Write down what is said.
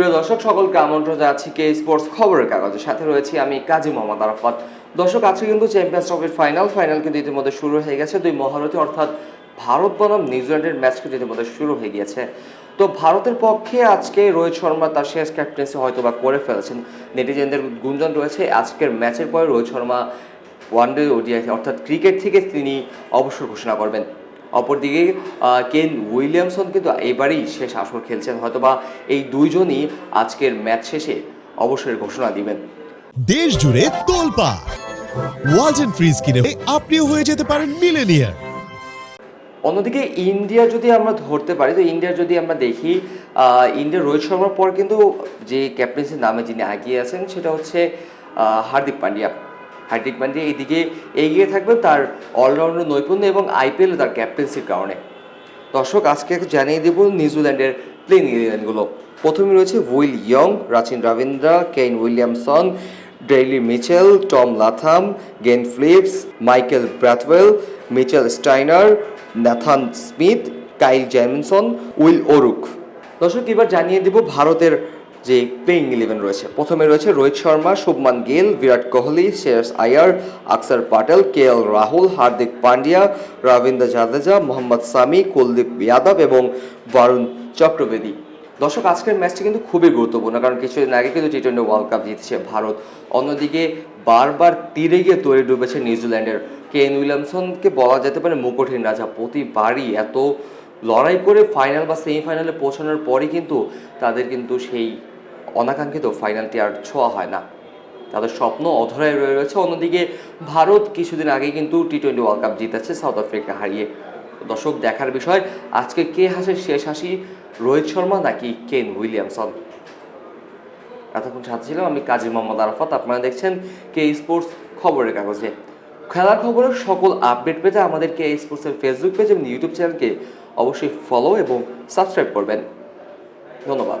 প্রিয় দর্শক, সকলকে আমন্ত্রণ জানাচ্ছি কে স্পোর্টস খবরের কাগজের সাথে রয়েছি আমি কাজী মোহাম্মদ আরাফাত। দর্শক, আজকে কিন্তু চ্যাম্পিয়ন্স ট্রফির ফাইনাল ফাইনাল কিন্তু ইতিমধ্যে শুরু হয়ে গেছে। দুই মহারথী, অর্থাৎ ভারত বনাম নিউজিল্যান্ডের ম্যাচ কিন্তু ইতিমধ্যে শুরু হয়ে গিয়েছে। তো ভারতের পক্ষে আজকে রোহিত শর্মা তার শেষ ক্যাপ্টেন্সি হয়তো বা করে ফেলেছেন। নেটিজেনদের গুঞ্জন রয়েছে, আজকের ম্যাচের পরে Rohit Sharma one one day ODI অর্থাৎ ক্রিকেট থেকে তিনি অবসর ঘোষণা করবেন। অপরদিকে কেন উইলিয়ামসন কিন্তু এবারেই শেষ আসর খেলছেন। হয়তোবা এই দুইজনই আজকের ম্যাচ শেষে অবসরের ঘোষণা দিবেন। দেশ জুড়ে তোলপা ওয়ালটন ফ্রিজ কিনে আপনিও হয়ে যেতে পারেন মিলেনিয়ার। অন্যদিকে ইন্ডিয়া যদি আমরা ধরতে পারি তো ইন্ডিয়ার যদি আমরা দেখি আহ, ইন্ডিয়ার রোহিত শর্মার পর কিন্তু যে ক্যাপ্টেন্সির নামে যিনি এগিয়ে আছেন সেটা হচ্ছে হার্দিক পান্ডিয়া। হার্দিক পান্ডিয়া এইদিকে এগিয়ে থাকবেন তার অলরাউন্ডার নৈপুণ্য এবং আইপিএল তার ক্যাপ্টেন্সির কারণে। দর্শক, আজকে জানিয়ে দেব নিউজিল্যান্ডের প্লেইং ইলেভেনগুলো প্রথমে রয়েছে Will Young, Rachin Ravindra Kane Williamson, Daryl Mitchell, Tom Latham, Glenn Phillips, Michael Bracewell Mitchell Santner Nathan Smith, Kyle Jamieson Will O'Rourke. দর্শক, এবার জানিয়ে দেব ভারতের যে প্লেইং ইলেভেন রয়েছে। প্রথমে রয়েছে রোহিত শর্মা, শুভমান গিল, বিরাট কোহলি শেষ আয়ার, আকসার পাটেল কে এল রাহুল, হার্দিক পান্ডিয়া রবীন্দ্র জাদেজা, মোহাম্মদ সামি, কুলদীপ যাদব এবং বরুণ চক্রবেদী দর্শক, আজকের ম্যাচটি কিন্তু খুবই গুরুত্বপূর্ণ, কারণ কিছুদিন আগে কিন্তু টি টোয়েন্টি ওয়ার্ল্ড কাপ জিতেছে ভারত। অন্যদিকে বারবার তীরে গিয়ে তৈরি ডুবেছে নিউজিল্যান্ডের কেন উইলিয়ামসনকে বলা যেতে পারে মুকুটহীন রাজা। প্রতিবারই এত লড়াই করে ফাইনাল বা সেমিফাইনালে পৌঁছানোর পরই কিন্তু তাদের কিন্তু সেই অনাকাঙ্ক্ষিত ফাইনালটি আর ছোঁয়া হয় না। তাদের স্বপ্ন অধরায় রয়ে রয়েছে। অন্যদিকে, ভারত কিছুদিন আগে কিন্তু টি টোয়েন্টি ওয়ার্ল্ড কাপ জিতেছে সাউথ আফ্রিকা হারিয়ে। দর্শক, দেখার বিষয়, আজকে কে হাসে শেষ হাসি, রোহিত শর্মা নাকি কেন উইলিয়ামসন এতক্ষণ সাথে ছিলাম আমি কাজী মোহাম্মদ আরাফাত। আপনারা দেখছেন কে স্পোর্টস খবরের কাগজে। খেলার খবরের সকল আপডেট পেতে আমাদের কে স্পোর্টসের ফেসবুক পেজ এবং ইউটিউব চ্যানেলকে অবশ্যই ফলো এবং সাবস্ক্রাইব করবেন। ধন্যবাদ।